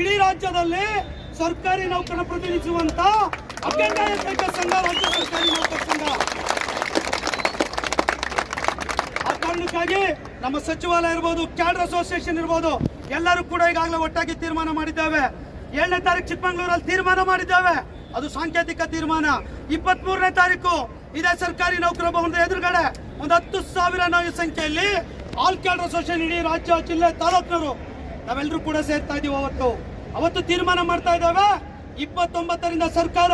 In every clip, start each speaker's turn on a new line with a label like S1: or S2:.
S1: ಇಡೀ ರಾಜ್ಯದಲ್ಲಿ ಸರ್ಕಾರಿ ನೌಕರನ ಪ್ರತಿನಿಧಿಸುವಂತ ಏಕೈಕ ಸಂಘ, ರಾಜ್ಯ ಸರ್ಕಾರಿ ನೌಕರ ಸಂಘ. ಆ ಕಾರಣಕ್ಕಾಗಿ ನಮ್ಮ ಸಚಿವಾಲಯ ಇರ್ಬೋದು, ಕ್ಯಾಡರ್ ಅಸೋಸಿಯೇಷನ್ ಇರ್ಬೋದು, ಎಲ್ಲರೂ ಕೂಡ ಈಗಾಗಲೇ ಒಟ್ಟಾಗಿ ತೀರ್ಮಾನ ಮಾಡಿದ್ದೇವೆ. ಏಳನೇ ತಾರೀಕು ಚಿಕ್ಕಮಂಗ್ಳೂರಲ್ಲಿ ತೀರ್ಮಾನ ಮಾಡಿದ್ದೇವೆ. ಅದು ಸಾಂಕೇತಿಕ ತೀರ್ಮಾನ. ಇಪ್ಪತ್ತ್ ಮೂರನೇ ತಾರೀಕು ಇದೇ ಸರ್ಕಾರಿ ನೌಕರ ಭವನದ ಎದುರುಗಡೆ ಒಂದು ಹತ್ತು ಸಾವಿರ ನಾವು ಸಂಖ್ಯೆಯಲ್ಲಿ ಆಲ್ ಕ್ಯಾಡರ್ ಅಸೋಸಿಯೇಷನ್ ಇಡೀ ರಾಜ್ಯ, ಜಿಲ್ಲೆ, ತಾಲೂಕಿನವರು ನಾವೆಲ್ಲರೂ ಕೂಡ ಸೇರ್ತಾ ಇದೀವಿ ಅವತ್ತು. ಅವತ್ತು ತೀರ್ಮಾನ ಮಾಡ್ತಾ ಇದ್ದಾವೆ. ಇಪ್ಪತ್ತೊಂಬತ್ತರಿಂದ ಸರ್ಕಾರ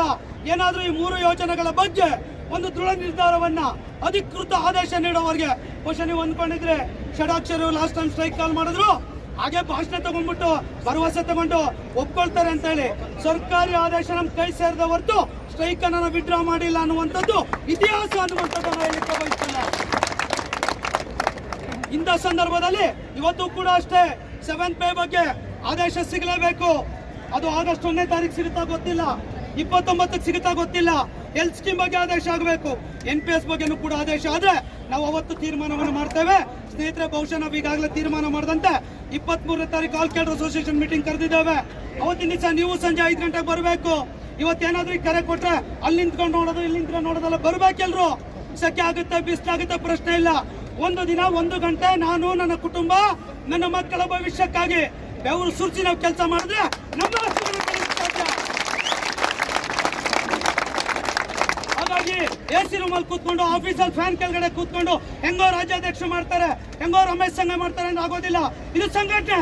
S1: ಏನಾದರೂ ಈ ಮೂರು ಯೋಜನೆಗಳ ಬಗ್ಗೆ ಒಂದು ದೃಢ ನಿರ್ಧಾರವನ್ನ ಅಧಿಕೃತ ಆದೇಶ ನೀಡೋವರೆಗೆ ಬಹುಶಃ ನೀವು ಅಂದ್ಕೊಂಡಿದ್ರೆ ಷಡಾಕ್ಷರು ಲಾಸ್ಟ್ ಟೈಮ್ ಸ್ಟ್ರೈಕ್ ಕಾಲ್ ಮಾಡಿದ್ರು. ಹಾಗೆ ಭಾಷಣ ತಗೊಂಡ್ಬಿಟ್ಟು, ಭರವಸೆ ತಗೊಂಡು ಒಪ್ಕೊಳ್ತಾರೆ ಅಂತ ಹೇಳಿ ಸರ್ಕಾರಿ ಆದೇಶ ನಮ್ ಕೈ ಸೇರಿದ ಹೊರತು ಸ್ಟ್ರೈಕ್ ಅನ್ನ ವಿಡ್ರಾ ಮಾಡಿಲ್ಲ ಅನ್ನುವಂಥದ್ದು ಇತಿಹಾಸ ಅನ್ನುವಂಥದ್ದು ಹೇಳಿಕ್ಕೆ ಬಯಸ್ತೇನೆ. ಇಂಥ ಸಂದರ್ಭದಲ್ಲಿ ಇವತ್ತು ಕೂಡ ಅಷ್ಟೇ ಸೆವೆನ್ ಪೇ ಬಗ್ಗೆ ಆದೇಶ ಸಿಗಲೇಬೇಕು. ಅದು ಆಗಸ್ಟ್ ಒಂದನೇ ತಾರೀಕು ಸಿಗುತ್ತಾ ಗೊತ್ತಿಲ್ಲ. ಇಪ್ಪತ್ತೊಂಬತ್ತಕ್ಕೆ ಸಿಗುತ್ತಾ ಗೊತ್ತಿಲ್ಲ. ಹೆಲ್ತ್ ಸ್ಕೀಮ್ ಬಗ್ಗೆ ಆದೇಶ ಆಗಬೇಕು. ಎನ್ ಪಿ ಎಸ್ ಬಗ್ಗೆನೂ ಕೂಡ ಆದೇಶ ಆದರೆ ನಾವು ಅವತ್ತು ತೀರ್ಮಾನವನ್ನು ಮಾಡ್ತೇವೆ. ಸ್ನೇಹಿತರೆ, ಬಹುಶಃ ನಾವು ಈಗಾಗಲೇ ತೀರ್ಮಾನ ಮಾಡಿದಂತೆ ಇಪ್ಪತ್ತ್ ಮೂರನೇ ತಾರೀಕು ಆಲ್ ಕ್ಯಾಡರ್ ಅಸೋಸಿಯೇಷನ್ ಮೀಟಿಂಗ್ ಕರೆದಿದ್ದೇವೆ. ಅವತ್ತಿನ ದಿವಸ ನೀವು ಸಂಜೆ ಐದು ಗಂಟೆಗೆ ಬರಬೇಕು. ಇವತ್ತೇನಾದ್ರೂ ಕರೆ ಕೊಟ್ಟರೆ ಅಲ್ಲಿ ನಿಂತ್ಕೊಂಡು ನೋಡೋದು, ಇಲ್ಲಿ ನಿಂತ್ಕೊಂಡು ನೋಡೋದಲ್ಲ ಬರ್ಬೇಕೆಲ್ರು ಸೆಕೆ ಆಗುತ್ತೆ, ಬಿಸಿಲಾಗುತ್ತೆ, ಪ್ರಶ್ನೆ ಇಲ್ಲ. ಒಂದು ದಿನ, ಒಂದು ಗಂಟೆ ನಾನು, ನನ್ನ ಕುಟುಂಬ ನನ್ನ ಮಕ್ಕಳ ಭವಿಷ್ಯಕ್ಕಾಗಿ ಬೆವರು ಸುರಿಸಿ ನಾವು ಕೆಲಸ ಮಾಡಿದ್ರೆ ನಮ್ಮ ಹಾಗಾಗಿ ಎ ಸಿ ರೂಮಲ್ಲಿ ಕೂತ್ಕೊಂಡು ಆಫೀಸಲ್ಲಿ ಫ್ಯಾನ್ ಕೆಳಗಡೆ ಕೂತ್ಕೊಂಡು ಹೆಂಗೋ ರಾಜ್ಯಾಧ್ಯಕ್ಷ ಮಾಡ್ತಾರೆ, ಹೆಂಗೋ ರಮೇಶ್ ಸಂಘ ಮಾಡ್ತಾರೆ ಅಂತ ಆಗೋದಿಲ್ಲ. ಇದು ಸಂಘಟನೆ.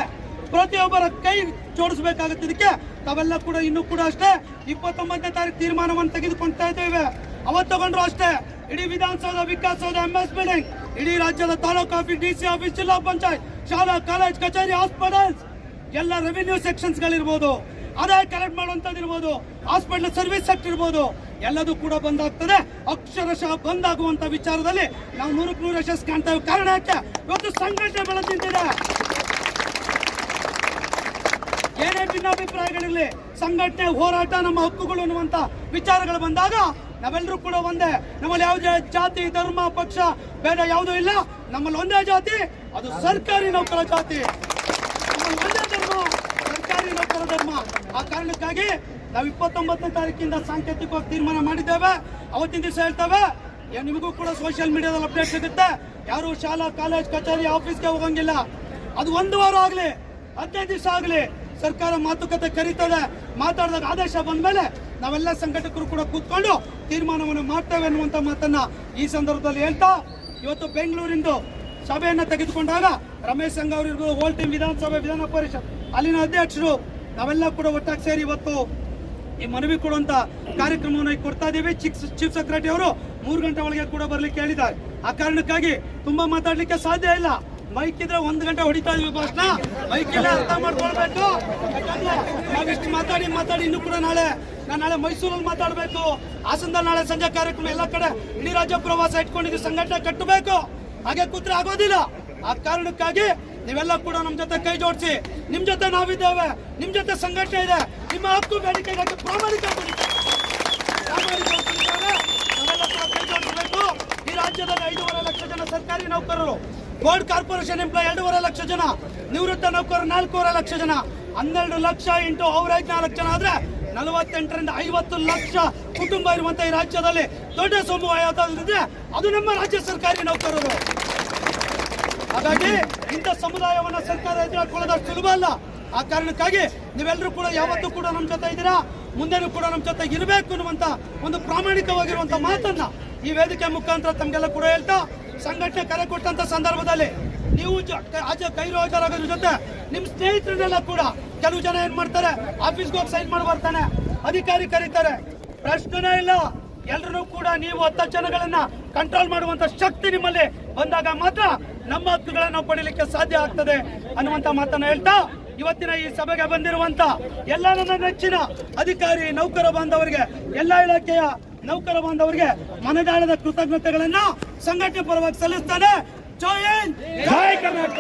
S1: ಪ್ರತಿಯೊಬ್ಬರ ಕೈ ಜೋಡಿಸ್ಬೇಕಾಗುತ್ತೆ ಇದಕ್ಕೆ. ತಾವೆಲ್ಲ ಕೂಡ, ಇನ್ನೂ ಕೂಡ ಅಷ್ಟೇ. ಇಪ್ಪತ್ತೊಂಬತ್ತನೇ ತಾರೀಕು ತೀರ್ಮಾನವನ್ನು ತೆಗೆದುಕೊಳ್ತಾ ಇದ್ದೇವೆ. ಅವತ್ತು ತಗೊಂಡ್ರು ಅಷ್ಟೇ. ಇಡೀ Vidhana Soudha, Vikasa Soudha M S building ಇಡೀ ರಾಜ್ಯದ taluk office D C office zilla panchayat. ಶಾಲಾ, ಕಾಲೇಜ್, ಕಚೇರಿ ಹಾಸ್ಪಿಟಲ್ಸ್ ಎಲ್ಲ ರೆವಿನ್ಯೂ ಸೆಕ್ಷನ್ಸ್ ಗಳಿರ್ಬೋದು. ಆದಾಯ ಕಲೆಕ್ಟ್ ಮಾಡುವಂತದ್ದು ಇರ್ಬೋದು. ಹಾಸ್ಪಿಟಲ್ ಸರ್ವಿಸ್ ಸೆಕ್ಟರ್ ಇರ್ಬೋದು. ಎಲ್ಲದೂ ಕೂಡ ಬಂದಾಗ್ತದೆ. ಅಕ್ಷರಶಃ ಬಂದಾಗುವಂತ ವಿಚಾರದಲ್ಲಿ ನಾವು ನೂರಕ್ಕೆ ನೂರು ಯಶಸ್ಸು ಕಾಣ್ತೇವೆ. ಕಾರಣ ಯಾಕೆ? ಇವತ್ತು ಸಂಘಟನೆ ಬೆಳೆದಿಂತಿದೆ ಏನೇ ಭಿನ್ನಾಭಿಪ್ರಾಯಗಳಿರಲಿ, ಸಂಘಟನೆ, ಹೋರಾಟ, ನಮ್ಮ ಹಕ್ಕುಗಳು ಅನ್ನುವಂತ ವಿಚಾರಗಳು ಬಂದಾಗ ನಾವೆಲ್ಲರೂ ಕೂಡ ಒಂದೇ. ನಮ್ಮಲ್ಲಿ ಯಾವುದೇ ಜಾತಿ, ಧರ್ಮ, ಪಕ್ಷ ಬೇಡ ಯಾವುದೂ ಇಲ್ಲ. ನಮ್ಮಲ್ಲಿ ಒಂದೇ ಜಾತಿ, ಅದು ಸರ್ಕಾರಿ ನೌಕರ ಜಾತಿ. ಒಂದೇ ಧರ್ಮ, ಸರ್ಕಾರಿ ನೌಕರ ಧರ್ಮ. ಆ ಕಾರಣಕ್ಕಾಗಿ ನಾವು ಇಪ್ಪತ್ತೊಂಬತ್ತನೇ ತಾರೀಕಿಂದ ಸಾಂಕೇತಿಕವಾಗಿ ತೀರ್ಮಾನ ಮಾಡಿದ್ದೇವೆ. ಅವತ್ತಿನ ದಿವಸ ಹೇಳ್ತೇವೆ ನಿಮಗೂ ಕೂಡ ಸೋಷಿಯಲ್ ಮೀಡಿಯಾದಲ್ಲಿ ಅಪ್ಡೇಟ್ ಸಿಗುತ್ತೆ. ಯಾರು ಶಾಲಾ, ಕಾಲೇಜ್, ಕಚೇರಿ ಆಫೀಸ್ಗೆ ಹೋಗಂಗಿಲ್ಲ. ಅದು ಒಂದು ವಾರ ಆಗಲಿ, ಹದಿನೈದು ದಿವಸ ಆಗಲಿ, ಸರ್ಕಾರ ಮಾತುಕತೆ ಕರೀತದೆ. ಮಾತಾಡಿದಾಗ ಆದೇಶ ಬಂದ್ಮೇಲೆ ನಾವೆಲ್ಲ ಸಂಘಟಕರು ಕೂಡ ಕೂತ್ಕೊಂಡು ತೀರ್ಮಾನವನ್ನು ಮಾಡ್ತೇವೆ ಅನ್ನುವಂತ ಮಾತನ್ನ ಈ ಸಂದರ್ಭದಲ್ಲಿ ಹೇಳ್ತಾ, ಇವತ್ತು ಬೆಂಗಳೂರಿಂದು ಸಭೆಯನ್ನು ತೆಗೆದುಕೊಂಡಾಗ ರಮೇಶ್ ಸಂಘ ಅವರಿಗೂ ಹೋಲ್ ಟೀಮ್ ವಿಧಾನಸಭೆ ವಿಧಾನ ಪರಿಷತ್, ಅಲ್ಲಿನ ಅಧ್ಯಕ್ಷರು ನಾವೆಲ್ಲ ಕೂಡ ಒಟ್ಟಾಗಿ ಸೇರಿ ಇವತ್ತು ಈ ಮನವಿ ಕೊಡುವಂತ ಕಾರ್ಯಕ್ರಮವನ್ನು ಕೊಡ್ತಾ ಇದ್ದೀವಿ ಚೀಫ್ ಚೀಫ್ ಸೆಕ್ರೆಟರಿ ಅವರು ಮೂರು ಗಂಟೆ ಒಳಗೆ ಕೂಡ ಬರ್ಲಿಕ್ಕೆ ಹೇಳಿದ್ದಾರೆ. ಆ ಕಾರಣಕ್ಕಾಗಿ ತುಂಬಾ ಮಾತಾಡ್ಲಿಕ್ಕೆ ಸಾಧ್ಯ ಇಲ್ಲ. ಮೈಕ್ ಇದ್ರೆ ಒಂದ್ ಗಂಟೆ ಹೊಡಿತಾ ಇದೀವಿ ಭಾಷಣ ಮೈಕ್ ಇಲ್ಲ ಅರ್ಥ ಮಾಡ್ಕೊಳ್ಬೇಕು. ನಾವಿಷ್ಟು ಮಾತಾಡಿ ಮಾತಾಡಿ ಇನ್ನೂ ಕೂಡ ನಾಳೆ, ನಾನು ನಾಳೆ ಮೈಸೂರಲ್ಲಿ ಮಾತಾಡಬೇಕು. ಹಾಸನದಲ್ಲಿ ನಾಳೆ ಸಂಜೆ ಕಾರ್ಯಕ್ರಮ ಎಲ್ಲ ಕಡೆ ಇಡೀ ರಾಜ್ಯ ಪ್ರವಾಸ ಇಟ್ಕೊಂಡಿದ್ವಿ ಸಂಘಟನೆ ಕಟ್ಟಬೇಕು. ಹಾಗೆ ಕೂತ್ರೆ ಆಗೋದಿಲ್ಲ. ಆ ಕಾರಣಕ್ಕಾಗಿ ನೀವೆಲ್ಲ ಕೂಡ ನಮ್ಮ ಜೊತೆ ಕೈ ಜೋಡಿಸಿ. ನಿಮ್ ಜೊತೆ ನಾವಿದ್ದೇವೆ. ನಿಮ್ ಜೊತೆ ಸಂಘಟನೆ ಇದೆ. ನಿಮ್ಮ ಹಕ್ಕು ಬೇಡಿಕೆಗಾಗಿ ಪ್ರಾಮಾಣಿಕ ಈ ರಾಜ್ಯದಲ್ಲಿ ಐದೂವರೆ ಲಕ್ಷ ಜನ ಸರ್ಕಾರಿ ನೌಕರರು. ಬೋರ್ಡ್ ಕಾರ್ಪೊರೇಷನ್ ಎಂಪ್ಲಾಯ್ ಎರಡೂವರೆ ಲಕ್ಷ ಜನ, ನಿವೃತ್ತ ನೌಕರರು ನಾಲ್ಕೂವರೆ ಲಕ್ಷ ಜನ, ಹನ್ನೆರಡು ಲಕ್ಷ ಇಂಟು ಅವ್ರ ನಾಲ್ಕು ಜನ ಆದ್ರೆ ನಲವತ್ತೆಂಟರಿಂದ ಐವತ್ತು ಲಕ್ಷ ಕುಟುಂಬ ಇರುವಂತ ಈ ರಾಜ್ಯದಲ್ಲಿ ದೊಡ್ಡ ಸಮೂಹ ಅದು ನಮ್ಮ ರಾಜ್ಯ ಸರ್ಕಾರಿ ನೌಕರರು. ಹಾಗಾಗಿ ಇಂಥ ಸಮುದಾಯವನ್ನ ಸರ್ಕಾರ ಎದುರಾಕೊಳ್ಳೋದಷ್ಟು ಸುಲಭ ಅಲ್ಲ. ಆ ಕಾರಣಕ್ಕಾಗಿ ನೀವೆಲ್ಲರೂ ಕೂಡ ಯಾವತ್ತೂ ಕೂಡ ನಮ್ಮ ಜೊತೆ ಇದ್ದೀರಾ? ಮುಂದೆನೂ ಕೂಡ ನಮ್ಮ ಜೊತೆ ಇರಬೇಕು ಅನ್ನುವಂತ ಒಂದು ಪ್ರಾಮಾಣಿಕವಾಗಿರುವಂಥ ಮಾತನ್ನ ಈ ವೇದಿಕೆ ಮುಖಾಂತರ ತಮಗೆಲ್ಲ ಕೂಡ ಹೇಳ್ತಾ ಸಂಘಟನೆ ಕರೆ ಕೊಟ್ಟಂತ ಸಂದರ್ಭದಲ್ಲಿ ನೀವು ಕೈರೋಜರಾಗೋದ್ರ ಜೊತೆ ನಿಮ್ ಸ್ನೇಹಿತರನ್ನೆಲ್ಲ ಕೂಡ ಕೆಲವು ಜನ ಏನ್ ಮಾಡ್ತಾರೆ ಆಫೀಸ್ಗೆ ಹೋಗಿ ಸೈನ್ ಮಾಡಿ ಬರ್ತಾನೆ. ಅಧಿಕಾರಿ ಕರೀತಾರೆ. ಪ್ರಶ್ನೆನೇ ಇಲ್ಲ. ಎಲ್ಲರೂ ಕೂಡ ನೀವು ಹತ್ತು ಜನಗಳನ್ನ ಕಂಟ್ರೋಲ್ ಮಾಡುವಂತ ಶಕ್ತಿ ನಿಮ್ಮಲ್ಲಿ ಬಂದಾಗ ಮಾತ್ರ ನಮ್ಮ ಹಕ್ಕುಗಳನ್ನು ಪಡೀಲಿಕ್ಕೆ ಸಾಧ್ಯ ಆಗ್ತದೆ ಅನ್ನುವಂತ ಮಾತನ್ನ ಹೇಳ್ತಾ ಇವತ್ತಿನ ಈ ಸಭೆಗೆ ಬಂದಿರುವಂತ ಎಲ್ಲ ನನ್ನ ನೆಚ್ಚಿನ ಅಧಿಕಾರಿ, ನೌಕರ ಬಾಂಧವರಿಗೆ, ಎಲ್ಲ ಇಲಾಖೆಯ ನೌಕರ ಬಾಂಧವರಿಗೆ ಮನದಾಳದ ಕೃತಜ್ಞತೆಗಳನ್ನು ಸಂಘಟನೆ ಪರವಾಗಿ ಸಲ್ಲಿಸ್ತಾನೆ. ಜೈ ಜಯ ಕರ್ನಾಟಕ.